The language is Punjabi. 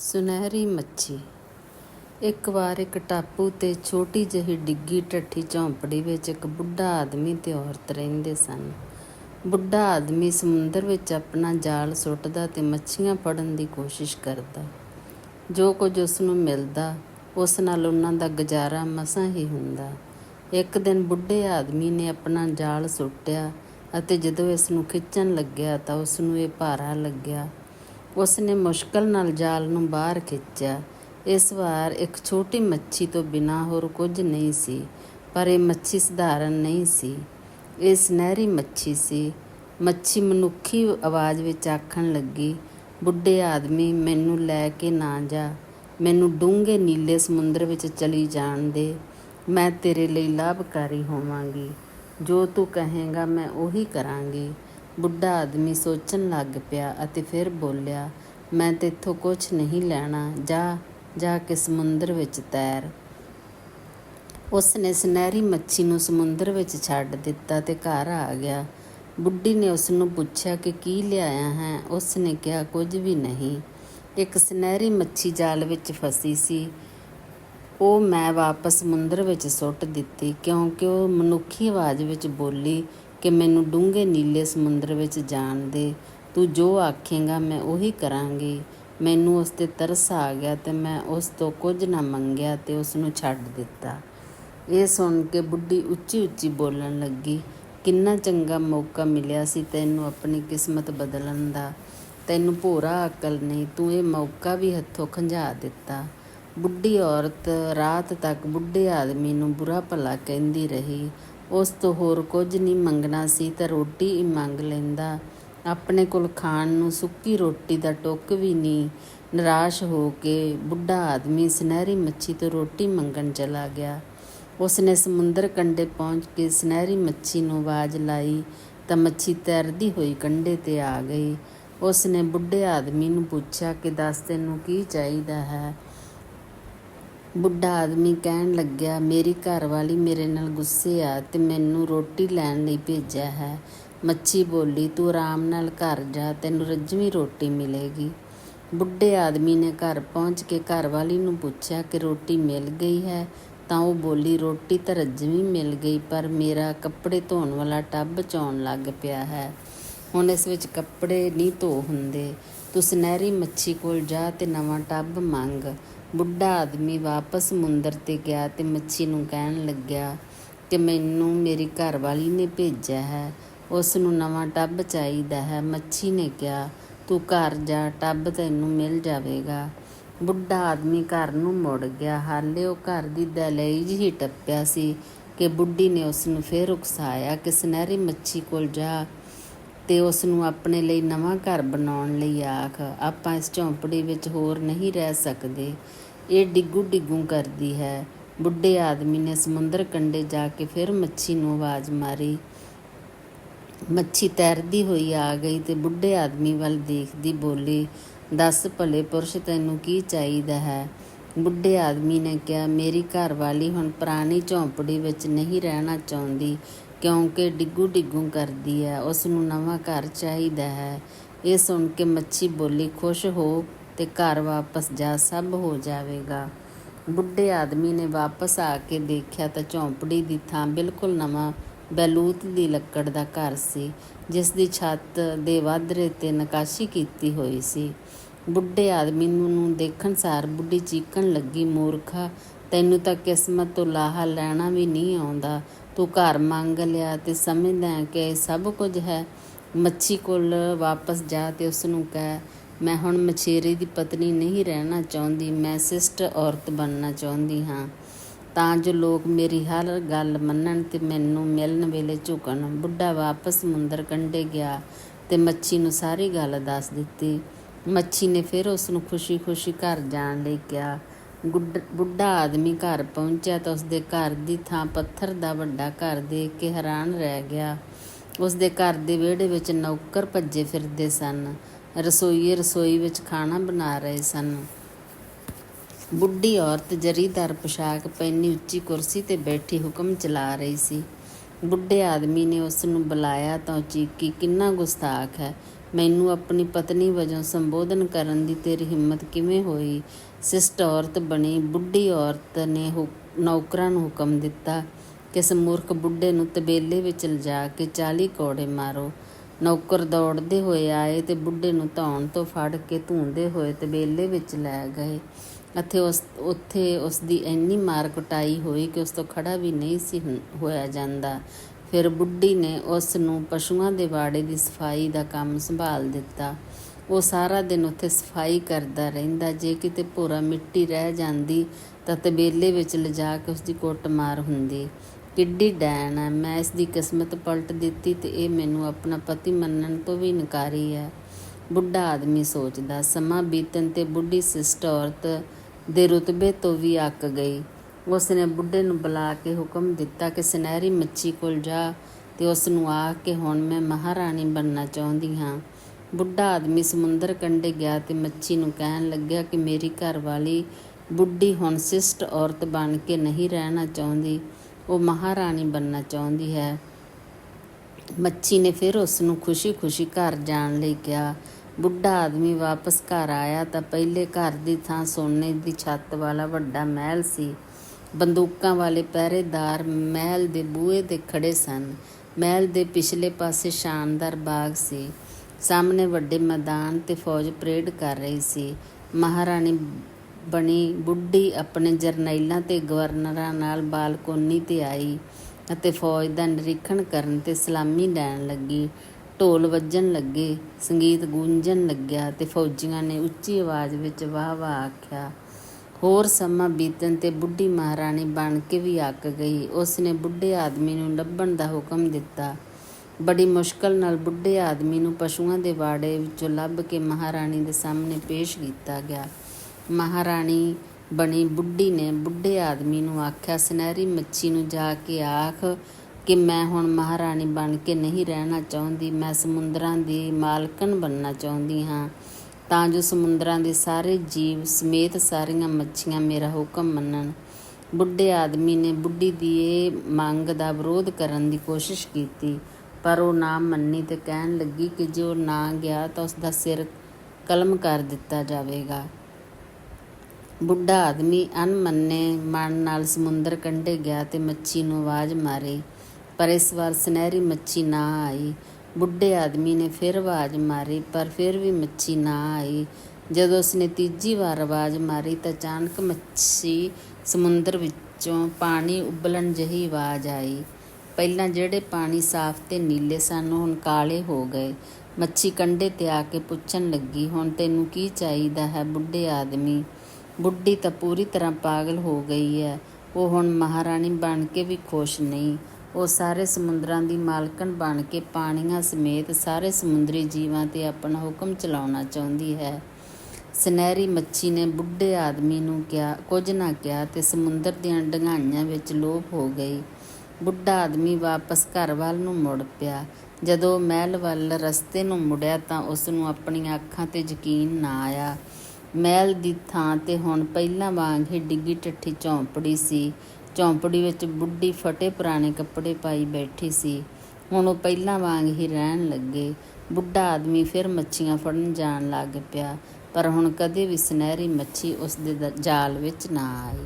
ਸੁਨਹਿਰੀ ਮੱਛੀ। ਇੱਕ ਵਾਰ ਇੱਕ ਟਾਪੂ ਤੇ ਛੋਟੀ ਜਿਹੀ ਡਿੱਗੀ ਢੱਠੀ ਝੌਂਪੜੀ ਵਿੱਚ ਇੱਕ ਬੁੱਢਾ ਆਦਮੀ ਤੇ ਔਰਤ ਰਹਿੰਦੇ ਸਨ। ਬੁੱਢਾ ਆਦਮੀ ਸਮੁੰਦਰ ਵਿੱਚ ਆਪਣਾ ਜਾਲ ਸੁੱਟਦਾ ਤੇ ਮੱਛੀਆਂ ਫੜਨ ਦੀ ਕੋਸ਼ਿਸ਼ ਕਰਦਾ। ਜੋ ਕੁਝ ਉਸ ਨੂੰ ਮਿਲਦਾ, ਉਸ ਨਾਲ ਉਹਨਾਂ ਦਾ ਗੁਜ਼ਾਰਾ ਮਸਾਂ ਹੀ ਹੁੰਦਾ। ਇੱਕ ਦਿਨ ਬੁੱਢੇ ਆਦਮੀ ਨੇ ਆਪਣਾ ਜਾਲ ਸੁੱਟਿਆ ਅਤੇ ਜਦੋਂ ਇਸ ਨੂੰ ਖਿੱਚਣ ਲੱਗਿਆ ਤਾਂ ਉਸ ਨੂੰ ਇਹ ਭਾਰਾ ਲੱਗਿਆ ਉਸ ਨੇ ਮੁਸ਼ਕਲ ਨਾਲ ਜਾਲ ਨੂੰ ਬਾਹਰ ਖਿੱਚਿਆ। ਇਸ ਵਾਰ ਇੱਕ ਛੋਟੀ ਮੱਛੀ ਤੋਂ ਬਿਨਾਂ ਹੋਰ ਕੁਝ ਨਹੀਂ ਸੀ, ਪਰ ਇਹ ਮੱਛੀ ਸਧਾਰਨ ਨਹੀਂ ਸੀ। ਇਹ ਸੁਨਹਿਰੀ ਮੱਛੀ ਸੀ। ਮੱਛੀ ਮਨੁੱਖੀ ਆਵਾਜ਼ ਵਿੱਚ ਆਖਣ ਲੱਗੀ, ਬੁੱਢੇ ਆਦਮੀ, ਮੈਨੂੰ ਲੈ ਕੇ ਨਾ ਜਾ। ਮੈਨੂੰ ਡੂੰਘੇ ਨੀਲੇ ਸਮੁੰਦਰ ਵਿੱਚ ਚਲੀ ਜਾਣ ਦੇ। ਮੈਂ ਤੇਰੇ ਲਈ ਲਾਭਕਾਰੀ ਹੋਵਾਂਗੀ। ਜੋ ਤੂੰ ਕਹੇਗਾ, ਮੈਂ ਉਹੀ ਕਰਾਂਗੀ। ਬੁੱਢਾ ਆਦਮੀ ਸੋਚਣ ਲੱਗ ਪਿਆ ਅਤੇ ਫਿਰ ਬੋਲਿਆ, ਮੈਂ ਤੇਥੋਂ ਕੁਝ ਨਹੀਂ ਲੈਣਾ, ਜਾ ਜਾ ਕੇ ਸਮੁੰਦਰ ਵਿੱਚ ਤੈਰ। ਉਸ ਨੇ ਸੁਨਹਿਰੀ ਮੱਛੀ ਨੂੰ ਸਮੁੰਦਰ ਵਿੱਚ ਛੱਡ ਦਿੱਤਾ ਤੇ ਘਰ ਆ ਗਿਆ। ਬੁੱਢੀ ਨੇ ਉਸ ਨੂੰ ਪੁੱਛਿਆ ਕਿ ਕੀ ਲਿਆਇਆ ਹੈ? ਉਸ ਨੇ ਕਿਹਾ, ਕੁਝ ਵੀ ਨਹੀਂ। ਇੱਕ ਸੁਨਹਿਰੀ ਮੱਛੀ ਜਾਲ ਵਿੱਚ ਫਸੀ ਸੀ। ਉਹ ਮੈਂ ਵਾਪਸ ਸਮੁੰਦਰ ਵਿੱਚ ਸੁੱਟ ਦਿੱਤੀ ਕਿਉਂਕਿ ਉਹ ਮਨੁੱਖੀ ਆਵਾਜ਼ ਵਿੱਚ ਬੋਲੀ ਕਿ ਮੈਨੂੰ ਡੂੰਘੇ ਨੀਲੇ ਸਮੁੰਦਰ ਵਿੱਚ ਜਾਣ ਦੇ। ਤੂੰ ਜੋ ਆਖੇਂਗਾ ਮੈਂ ਉਹੀ ਕਰਾਂਗੀ। ਮੈਨੂੰ ਉਸ ਤੇ ਤਰਸ ਆ ਗਿਆ ਤੇ ਮੈਂ ਉਸ ਤੋਂ ਕੁਝ ਨਾ ਮੰਗਿਆ ਤੇ ਉਸ ਨੂੰ ਛੱਡ ਦਿੱਤਾ। ਇਹ ਸੁਣ ਕੇ ਬੁੱਢੀ ਉੱਚੀ ਉੱਚੀ ਬੋਲਣ ਲੱਗੀ। ਕਿੰਨਾ ਚੰਗਾ ਮੌਕਾ ਮਿਲਿਆ ਸੀ ਤੈਨੂੰ ਆਪਣੀ ਕਿਸਮਤ ਬਦਲਣ ਦਾ। ਤੈਨੂੰ ਭੋਰਾ ਅਕਲ ਨਹੀਂ, ਤੂੰ ਇਹ ਮੌਕਾ ਵੀ ਹੱਥੋਂ ਖੰਝਾ ਦਿੱਤਾ। ਬੁੱਢੀ ਔਰਤ ਰਾਤ ਤੱਕ ਬੁੱਢੇ ਆਦਮੀ ਨੂੰ ਬੁਰਾ ਭਲਾ ਕਹਿੰਦੀ ਰਹੀ। ਉਸ ਤੋਂ ਹੋਰ ਕੁਝ ਨਹੀਂ ਮੰਗਣਾ ਸੀ ਤਾਂ ਰੋਟੀ ਹੀ ਮੰਗ ਲੈਂਦਾ। ਆਪਣੇ ਕੋਲ ਖਾਣ ਨੂੰ ਸੁੱਕੀ ਰੋਟੀ ਦਾ ਟੁੱਕ ਵੀ ਨਹੀਂ। ਨਿਰਾਸ਼ ਹੋ ਕੇ ਬੁੱਢਾ ਆਦਮੀ ਸੁਨਹਿਰੀ ਮੱਛੀ ਤੋਂ ਰੋਟੀ ਮੰਗਣ ਚਲਾ ਗਿਆ। ਉਸ ਨੇ ਸਮੁੰਦਰ ਕੰਢੇ ਪਹੁੰਚ ਕੇ ਸੁਨਹਿਰੀ ਮੱਛੀ ਨੂੰ ਆਵਾਜ਼ ਲਾਈ ਤਾਂ ਮੱਛੀ ਤੈਰਦੀ ਹੋਈ ਕੰਢੇ ਤੇ ਆ ਗਈ। ਉਸ ਨੇ ਬੁੱਢੇ ਆਦਮੀ ਨੂੰ ਪੁੱਛਿਆ ਕਿ ਦੱਸ ਤੈਨੂੰ ਕੀ ਚਾਹੀਦਾ ਹੈ? ਬੁੱਢਾ ਆਦਮੀ ਕਹਿਣ ਲੱਗਿਆ, ਮੇਰੀ ਘਰਵਾਲੀ ਮੇਰੇ ਨਾਲ ਗੁੱਸੇ ਆ ਤੇ ਮੈਨੂੰ ਰੋਟੀ ਲੈਣ ਲਈ ਭੇਜਿਆ ਹੈ। ਮੱਛੀ ਬੋਲੀ, ਤੂੰ ਆਰਾਮ ਨਾਲ ਘਰ ਜਾ, ਤੈਨੂੰ ਰੱਜਵੀਂ ਰੋਟੀ ਮਿਲੇਗੀ। ਬੁੱਢੇ ਆਦਮੀ ਨੇ ਘਰ ਪਹੁੰਚ ਕੇ ਘਰਵਾਲੀ ਨੂੰ ਪੁੱਛਿਆ ਕਿ ਰੋਟੀ ਮਿਲ ਗਈ ਹੈ? ਤਾਂ ਉਹ ਬੋਲੀ, ਰੋਟੀ ਤਾਂ ਰੱਜਵੀਂ ਮਿਲ ਗਈ, ਪਰ ਮੇਰਾ ਕੱਪੜੇ ਧੋਣ ਵਾਲਾ ਟੱਬ ਚੋਣ ਲੱਗ ਪਿਆ ਹੈ। ਹੁਣ ਇਸ ਵਿੱਚ ਕੱਪੜੇ ਨਹੀਂ ਧੋ ਹੁੰਦੇ। ਤੂੰ ਸੁਨਹਿਰੀ ਮੱਛੀ ਕੋਲ ਜਾ ਤੇ ਨਵਾਂ ਟੱਬ ਮੰਗ। ਬੁੱਢਾ ਆਦਮੀ ਵਾਪਸ ਸਮੁੰਦਰ ਤੇ ਗਿਆ ਤੇ ਮੱਛੀ ਨੂੰ ਕਹਿਣ ਲੱਗਿਆ ਕਿ ਮੈਨੂੰ ਮੇਰੀ ਘਰਵਾਲੀ ਨੇ ਭੇਜਿਆ ਹੈ। ਉਸ ਨੂੰ ਨਵਾਂ ਟੱਬ ਚਾਹੀਦਾ ਹੈ, ਮੱਛੀ ਨੇ ਕਿਹਾ, ਤੂੰ ਘਰ ਜਾ, ਟੱਬ ਤੈਨੂੰ ਮਿਲ ਜਾਵੇਗਾ। ਬੁੱਢਾ ਆਦਮੀ ਘਰ ਨੂੰ ਮੁੜ ਗਿਆ। ਹਾਲੇ ਉਹ ਘਰ ਦੀ ਦਹਲੀਜ਼ ਹੀ ਟੱਪਿਆ ਸੀ ਕਿ ਬੁੱਢੀ ਨੇ ਉਸ ਨੂੰ ਫੇਰ ਉਕਸਾਇਆ ਕਿ ਸੁਨਹਿਰੀ ਮੱਛੀ ਕੋਲ ਜਾ ਤੇ ਉਸ ਨੂੰ ਆਪਣੇ ਲਈ ਨਵਾਂ ਘਰ ਬਣਾਉਣ ਲਈ ਆਖ, ਆਪਾਂ ਇਸ ਝੌਂਪੜੀ ਵਿੱਚ ਹੋਰ ਨਹੀਂ ਰਹਿ ਸਕਦੇ। ਇਹ ਡਿੱਗੂ ਡਿੱਗੂ ਕਰਦੀ ਹੈ। ਬੁੱਢੇ ਆਦਮੀ ਨੇ ਸਮੁੰਦਰ ਕੰਢੇ ਜਾ ਕੇ ਫਿਰ ਮੱਛੀ ਨੂੰ ਆਵਾਜ਼ ਮਾਰੀ। ਮੱਛੀ ਤੈਰਦੀ ਹੋਈ ਆ ਗਈ ਤੇ ਬੁੱਢੇ ਆਦਮੀ ਵੱਲ ਦੇਖਦੀ ਬੋਲੀ, ਦੱਸ ਭਲੇ ਪੁਰਸ਼, ਤੈਨੂੰ ਕੀ ਚਾਹੀਦਾ ਹੈ? ਬੁੱਢੇ ਆਦਮੀ ਨੇ ਕਿਹਾ, ਮੇਰੀ ਘਰਵਾਲੀ ਹੁਣ ਪੁਰਾਣੀ ਝੌਂਪੜੀ ਵਿੱਚ ਨਹੀਂ ਰਹਿਣਾ ਚਾਹੁੰਦੀ। ਕਿਉਂਕਿ ਡਿੱਗੂ ਡਿੱਗੂ ਕਰਦੀ ਹੈ, ਉਸ ਨੂੰ ਨਵਾਂ ਘਰ ਚਾਹੀਦਾ ਹੈ। ਇਹ ਸੁਣ ਕੇ ਮੱਛੀ ਬੋਲੀ, ਖੁਸ਼ ਹੋ ਤੇ ਘਰ ਵਾਪਸ ਜਾ, ਸਭ ਹੋ ਜਾਵੇਗਾ। ਬੁੱਢੇ ਆਦਮੀ ਨੇ ਵਾਪਸ ਆ ਕੇ ਦੇਖਿਆ ਤਾਂ ਝੌਂਪੜੀ ਦੀ ਥਾਂ ਬਿਲਕੁਲ ਨਵਾਂ ਬੈਲੂਤ ਦੀ ਲੱਕੜ ਦਾ ਘਰ ਸੀ, ਜਿਸ ਦੀ ਛੱਤ ਦੇ ਵਾਧਰੇ ਤੇ ਨਕਾਸ਼ੀ ਕੀਤੀ ਹੋਈ ਸੀ। ਬੁੱਢੇ ਆਦਮੀ ਨੂੰ ਦੇਖਣ ਸਾਰ ਬੁੱਢੀ ਚੀਕਣ ਲੱਗੀ, ਮੂਰਖਾ, ਤੈਨੂੰ ਤਾਂ ਕਿਸਮਤ ਤੋਂ ਲਾਹਾ ਲੈਣਾ ਵੀ ਨਹੀਂ ਆਉਂਦਾ। ਤੂੰ ਘਰ ਮੰਗ ਲਿਆ ਤੇ ਸਮਝਦਾ ਕਿ ਸਭ ਕੁਝ ਹੈ। ਮੱਛੀ ਕੋਲ ਵਾਪਸ ਜਾ ਤੇ ਉਸ ਨੂੰ ਕਹਿ, ਮੈਂ ਹੁਣ ਮਛੇਰੇ ਦੀ ਪਤਨੀ ਨਹੀਂ ਰਹਿਣਾ ਚਾਹੁੰਦੀ, ਮੈਂ ਸਿਸਟ ਔਰਤ ਬਣਨਾ ਚਾਹੁੰਦੀ ਹਾਂ। ਤਾਂ ਜੋ ਲੋਕ ਮੇਰੀ ਹਰ ਗੱਲ ਮੰਨਣ ਤੇ ਮੈਨੂੰ ਮਿਲਣ ਵੇਲੇ ਝੁਕਣ। ਬੁੱਢਾ ਵਾਪਸ ਸਮੁੰਦਰ ਕੰਢੇ ਗਿਆ ਤੇ ਮੱਛੀ ਨੂੰ ਸਾਰੀ ਗੱਲ ਦੱਸ ਦਿੱਤੀ। ਮੱਛੀ ਨੇ ਫਿਰ ਉਸ ਨੂੰ ਖੁਸ਼ੀ-ਖੁਸ਼ੀ ਘਰ ਜਾਣ ਲਈ ਕਿਹਾ ਬੁੱਢਾ ਆਦਮੀ ਘਰ ਪਹੁੰਚਿਆ ਤਾਂ ਉਸਦੇ ਘਰ ਦੀ ਥਾਂ ਪੱਥਰ ਦਾ ਵੱਡਾ ਘਰ ਦੇਖ ਕੇ ਹੈਰਾਨ ਰਹਿ ਗਿਆ। ਉਸਦੇ ਘਰ ਦੇ ਵਿਹੜੇ ਵਿੱਚ ਨੌਕਰ ਭੱਜੇ ਫਿਰਦੇ ਸਨ। ਰਸੋਈਏ ਰਸੋਈ ਵਿੱਚ ਖਾਣਾ ਬਣਾ ਰਹੇ ਸਨ। ਬੁੱਢੀ ਔਰਤ ਜਰੀਦਾਰ ਪੋਸ਼ਾਕ ਪਹਿਨੀ ਉੱਚੀ ਕੁਰਸੀ ਤੇ ਬੈਠੀ ਹੁਕਮ ਚਲਾ ਰਹੀ ਸੀ। ਬੁੱਢੇ ਆਦਮੀ ਨੇ ਉਸ ਨੂੰ ਬੁਲਾਇਆ ਤਾਂ ਉਹ ਚੀਕੀ, ਕਿੰਨਾ ਗੁਸਤਾਖ ਹੈ। ਮੈਨੂੰ ਆਪਣੀ ਪਤਨੀ ਵਜੋਂ ਸੰਬੋਧਨ ਕਰਨ ਦੀ ਤੇਰੀ ਹਿੰਮਤ ਕਿਵੇਂ ਹੋਈ? ਸਿਸਟ ਔਰਤ ਬਣੀ, ਬੁੱਢੀ ਔਰਤ ਨੇ ਹੁ- ਨੌਕਰਾਂ ਨੂੰ ਹੁਕਮ ਦਿੱਤਾ ਕਿ ਇਸ ਮੂਰਖ ਬੁੱਢੇ ਨੂੰ ਤਬੇਲੇ ਵਿੱਚ ਲਿਜਾ ਕੇ ਚਾਲੀ ਕੋੜੇ ਮਾਰੋ। ਨੌਕਰ ਦੌੜਦੇ ਹੋਏ ਆਏ ਤੇ ਬੁੱਢੇ ਨੂੰ ਧੌਣ ਤੋਂ ਫੜ ਕੇ ਧੂੰਦੇ ਹੋਏ ਤਬੇਲੇ ਵਿੱਚ ਲੈ ਗਏ ਅਤੇ ਉਸ, ਉੱਥੇ ਉਸ ਦੀ ਇੰਨੀ ਮਾਰ ਕੁਟਾਈ ਹੋਈ ਕਿ ਉਸ ਤੋਂ ਖੜਾ ਵੀ ਨਹੀਂ ਸੀ ਹੁੰ- ਹੋਇਆ ਜਾਂਦਾ। ਫਿਰ ਬੁੱਢੀ ਨੇ ਉਸ ਨੂੰ ਪਸ਼ੂਆਂ ਦੇ ਵਾੜੇ ਦੀ ਸਫ਼ਾਈ ਦਾ ਕੰਮ ਸੰਭਾਲ ਦਿੱਤਾ। ਉਹ ਸਾਰਾ ਦਿਨ ਉੱਥੇ ਸਫ਼ਾਈ ਕਰਦਾ ਰਹਿੰਦਾ। ਜੇ ਕਿਤੇ ਭੋਰਾ ਮਿੱਟੀ ਰਹਿ ਜਾਂਦੀ ਤਾਂ ਤਬੇਲੇ ਵਿੱਚ ਲਿਜਾ ਕੇ ਉਸ ਦੀ ਕੁੱਟਮਾਰ ਹੁੰਦੀ। ਕਿੱਡੀ ਡੈਣ ਹੈ ਮੈਂ ਇਸ ਦੀ ਕਿਸਮਤ ਪਲਟ ਦਿੱਤੀ ਤੇ ਇਹ ਮੈਨੂੰ ਆਪਣਾ ਪਤੀ ਮੰਨਣ ਤੋਂ ਵੀ ਇਨਕਾਰੀ ਹੈ। ਬੁੱਢਾ ਆਦਮੀ ਸੋਚਦਾ, ਸਮਾਂ ਬੀਤਣ ਤੇ ਬੁੱਢੀ ਸਿਸਟ ਔਰਤ ਦੇ ਰੁਤਬੇ ਤੋਂ ਵੀ ਅੱਕ ਗਈ। ਉਸ ਨੇ ਬੁੱਢੇ ਨੂੰ ਬੁਲਾ ਕੇ ਹੁਕਮ ਦਿੱਤਾ ਕਿ ਸੁਨਹਿਰੀ ਮੱਛੀ ਕੋਲ ਜਾ ਤੇ ਉਸ ਨੂੰ ਆ ਕੇ ਹੁਣ ਮੈਂ ਮਹਾਰਾਣੀ ਬਣਨਾ ਚਾਹੁੰਦੀ ਹਾਂ। ਬੁੱਢਾ ਆਦਮੀ ਸਮੁੰਦਰ ਕੰਢੇ ਗਿਆ ਤੇ ਮੱਛੀ ਨੂੰ ਕਹਿਣ ਲੱਗਿਆ ਕਿ ਮੇਰੀ ਘਰ ਵਾਲੀ ਬੁੱਢੀ ਹੁਣ ਸਿਸਟ ਔਰਤ ਬਣ ਕੇ ਨਹੀਂ ਰਹਿਣਾ ਚਾਹੁੰਦੀ, ਉਹ ਮਹਾਰਾਣੀ ਬਣਨਾ ਚਾਹੁੰਦੀ ਹੈ। ਮੱਛੀ ਨੇ ਫਿਰ ਉਸ ਨੂੰ ਖੁਸ਼ੀ-ਖੁਸ਼ੀ ਘਰ ਜਾਣ ਲਈ ਕਿਹਾ। ਬੁੱਢਾ ਆਦਮੀ ਵਾਪਸ ਘਰ ਆਇਆ ਤਾਂ ਪਹਿਲੇ ਘਰ ਦੀ ਥਾਂ ਸੋਨੇ ਦੀ ਛੱਤ ਵਾਲਾ ਵੱਡਾ ਮਹਿਲ ਸੀ। ਬੰਦੂਕਾਂ ਵਾਲੇ ਪਹਿਰੇਦਾਰ ਮਹਿਲ ਦੇ ਬੂਹੇ ਤੇ ਖੜੇ ਸਨ। ਮਹਿਲ ਦੇ ਪਿਛਲੇ ਪਾਸੇ ਸ਼ਾਨਦਾਰ ਬਾਗ ਸੀ। ਸਾਹਮਣੇ ਵੱਡੇ ਮੈਦਾਨ ਤੇ ਫੌਜ ਪਰੇਡ ਕਰ ਰਹੀ ਸੀ। ਮਹਾਰਾਣੀ ਬਣੀ ਬੁੱਢੀ ਆਪਣੇ ਜਰਨੈਲਾਂ ਤੇ ਗਵਰਨਰਾਂ ਨਾਲ ਬਾਲਕੋਨੀ ਤੇ ਆਈ ਅਤੇ ਫੌਜ ਦਾ ਨਿਰੀਖਣ ਕਰਨ ਤੇ ਸਲਾਮੀ ਲੈਣ ਲੱਗੀ। ਢੋਲ ਵੱਜਣ ਲੱਗੇ, ਸੰਗੀਤ ਗੂੰਜਣ ਲੱਗਿਆ ਤੇ ਫੌਜੀਆਂ ਨੇ ਉੱਚੀ ਆਵਾਜ਼ ਵਿੱਚ ਵਾਹ ਵਾਹ ਆਖਿਆ ਹੋਰ ਸਮਾਂ ਬੀਤਣ ਤੇ ਬੁੱਢੀ ਮਹਾਰਾਣੀ ਬਣ ਕੇ ਵੀ ਅੱਕ ਗਈ। ਉਸ ਨੇ ਬੁੱਢੇ ਆਦਮੀ ਨੂੰ ਲੱਭਣ ਦਾ ਹੁਕਮ ਦਿੱਤਾ। ਬੜੀ ਮੁਸ਼ਕਲ ਨਾਲ ਬੁੱਢੇ ਆਦਮੀ ਨੂੰ ਪਸ਼ੂਆਂ ਦੇ ਵਾੜੇ ਵਿੱਚੋਂ ਲੱਭ ਕੇ ਮਹਾਰਾਣੀ ਦੇ ਸਾਹਮਣੇ ਪੇਸ਼ ਕੀਤਾ ਗਿਆ। ਮਹਾਰਾਣੀ ਬਣੀ ਬੁੱਢੀ ਨੇ ਬੁੱਢੇ ਆਦਮੀ ਨੂੰ ਆਖਿਆ, ਸੁਨਹਿਰੀ ਮੱਛੀ ਨੂੰ ਜਾ ਕੇ ਆਖ ਕਿ ਮੈਂ ਹੁਣ ਮਹਾਰਾਣੀ ਬਣ ਕੇ ਨਹੀਂ ਰਹਿਣਾ ਚਾਹੁੰਦੀ। ਮੈਂ ਸਮੁੰਦਰਾਂ ਦੀ ਮਾਲਕਣ ਬਣਨਾ ਚਾਹੁੰਦੀ ਹਾਂ। ਤਾਂ ਜੋ ਸਮੁੰਦਰਾਂ ਦੇ ਸਾਰੇ ਜੀਵ ਸਮੇਤ ਸਾਰੀਆਂ ਮੱਛੀਆਂ ਮੇਰਾ ਹੁਕਮ ਮੰਨਣ। ਬੁੱਢੇ ਆਦਮੀ ਨੇ ਬੁੱਢੀ ਦੀ ਇਹ ਮੰਗ ਦਾ ਵਿਰੋਧ ਕਰਨ ਦੀ ਕੋਸ਼ਿਸ਼ ਕੀਤੀ, ਪਰ ਉਹ ਨਾ ਮੰਨੀ ਤੇ ਕਹਿਣ ਲੱਗੀ ਕਿ ਜੇ ਉਹ ਨਾ ਗਿਆ ਤਾਂ ਉਸ ਦਾ ਸਿਰ ਕਲਮ ਕਰ ਦਿੱਤਾ ਜਾਵੇਗਾ। ਬੁੱਢਾ ਆਦਮੀ ਅਣਮੰਨੇ ਮਨ ਨਾਲ ਸਮੁੰਦਰ ਕੰਢੇ ਗਿਆ ਤੇ ਮੱਛੀ ਨੂੰ ਆਵਾਜ਼ ਮਾਰੀ, ਪਰ ਇਸ ਵਾਰ ਸੁਨਹਿਰੀ ਮੱਛੀ ਨਾ ਆਈ। ਬੁੱਢੇ ਆਦਮੀ ਨੇ ਫਿਰ ਆਵਾਜ਼ ਮਾਰੀ, ਪਰ ਫਿਰ ਵੀ ਮੱਛੀ ਨਾ ਆਈ। ਜਦੋਂ ਉਸਨੇ ਤੀਜੀ ਵਾਰ ਆਵਾਜ਼ ਮਾਰੀ ਤਾਂ ਅਚਾਨਕ ਮੱਛੀ ਸਮੁੰਦਰ ਵਿੱਚੋਂ ਪਾਣੀ ਉਬਲਣ ਜਿਹੀ ਆਵਾਜ਼ ਆਈ। ਪਹਿਲਾਂ ਜਿਹੜੇ ਪਾਣੀ ਸਾਫ਼ ਤੇ ਨੀਲੇ ਸਨ, ਹੁਣ ਕਾਲੇ ਹੋ ਗਏ। ਮੱਛੀ ਕੰਢੇ ਤੇ ਆ ਕੇ ਪੁੱਛਣ ਲੱਗੀ, ਹੁਣ ਤੈਨੂੰ ਕੀ ਚਾਹੀਦਾ ਹੈ ਬੁੱਢੇ ਆਦਮੀ? ਬੁੱਢੀ ਤਾਂ ਪੂਰੀ ਤਰ੍ਹਾਂ ਪਾਗਲ ਹੋ ਗਈ ਹੈ। ਉਹ ਹੁਣ ਮਹਾਰਾਣੀ ਬਣ ਕੇ ਵੀ ਖੁਸ਼ ਨਹੀਂ। ਉਹ ਸਾਰੇ ਸਮੁੰਦਰਾਂ ਦੀ ਮਾਲਕਣ ਬਣ ਕੇ ਪਾਣੀਆਂ ਸਮੇਤ ਸਾਰੇ ਸਮੁੰਦਰੀ ਜੀਵਾਂ ਤੇ ਆਪਣਾ ਹੁਕਮ ਚਲਾਉਣਾ ਚਾਹੁੰਦੀ ਹੈ। ਸੁਨਹਿਰੀ ਮੱਛੀ ਨੇ ਬੁੱਢੇ ਆਦਮੀ ਨੂੰ ਕਿਹਾ, ਕੁਝ ਨਾ ਕਿਹਾ ਤੇ ਸਮੁੰਦਰ ਦੀਆਂ ਡੰਗਾਈਆਂ ਵਿੱਚ ਲੋਪ ਹੋ ਗਈ। ਬੁੱਢਾ ਆਦਮੀ ਵਾਪਸ ਘਰ ਵੱਲ ਨੂੰ ਮੁੜ ਪਿਆ। ਜਦੋਂ ਮਹਿਲ ਵੱਲ ਰਸਤੇ ਨੂੰ ਮੁੜਿਆ ਤਾਂ ਉਸ ਨੂੰ ਆਪਣੀਆਂ ਅੱਖਾਂ ਤੇ ਯਕੀਨ ਨਾ ਆਇਆ। ਮਹਿਲ ਦੀ ਥਾਂ ਤੇ ਹੁਣ ਪਹਿਲਾਂ ਵਾਂਗ ਹੀ ਡਿੱਗੀ ਟੱਠੀ ਝੌਂਪੜੀ ਸੀ। ਝੌਂਪੜੀ ਵਿੱਚ ਬੁੱਢੀ ਫਟੇ ਪੁਰਾਣੇ ਕੱਪੜੇ ਪਾਈ ਬੈਠੀ ਸੀ। ਹੁਣ ਉਹ ਪਹਿਲਾਂ ਵਾਂਗ ਹੀ ਰਹਿਣ ਲੱਗੇ। ਬੁੱਢਾ ਆਦਮੀ ਫਿਰ ਮੱਛੀਆਂ ਫੜਨ ਜਾਣ ਲੱਗ ਪਿਆ, ਪਰ ਹੁਣ ਕਦੇ ਵੀ ਸੁਨਹਿਰੀ ਮੱਛੀ ਉਸ ਦੇ ਦ- ਜਾਲ ਵਿੱਚ ਨਾ ਆਈ।